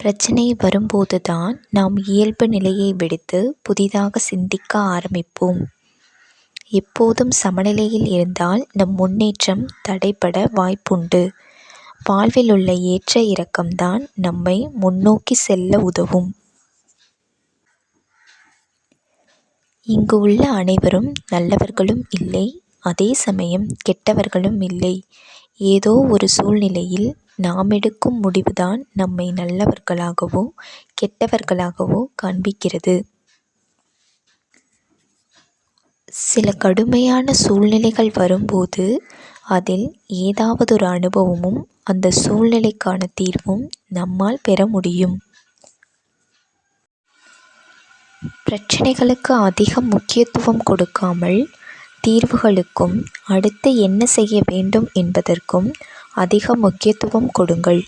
பிரச்சனை வரும்போது தான் நாம் இயல்பு நிலையை விடுத்து புதிதாக சிந்திக்க ஆரம்பிப்போம். எப்போதும் சமநிலையில் இருந்தால் நம் முன்னேற்றம் தடைபட வாய்ப்புண்டு. வாழ்வில் உள்ள ஏற்ற இறக்கம்தான் நம்மை முன்னோக்கி செல்ல உதவும். இங்கு உள்ள அனைவரும் நல்லவர்களும் இல்லை அதே சமயம் கெட்டவர்களும் இல்லை. ஏதோ ஒரு சூழ்நிலையில் நாம் எடுக்கும் முடிவுதான் நம்மை நல்லவர்களாகவோ கெட்டவர்களாகவோ காண்பிக்கிறது. சில கடுமையான சூழ்நிலைகள் வரும்போது அதில் ஏதாவதொரு அனுபவமும் அந்த சூழ்நிலைக்கான தீர்வும் நம்மால் பெற முடியும். பிரச்சனைகளுக்கு அதிகம் முக்கியத்துவம் கொடுக்காமல் தீர்வுகளுக்கும் அடுத்து என்ன செய்ய வேண்டும் என்பதற்கும் அதிக முக்கியத்துவம் கொடுங்கள்.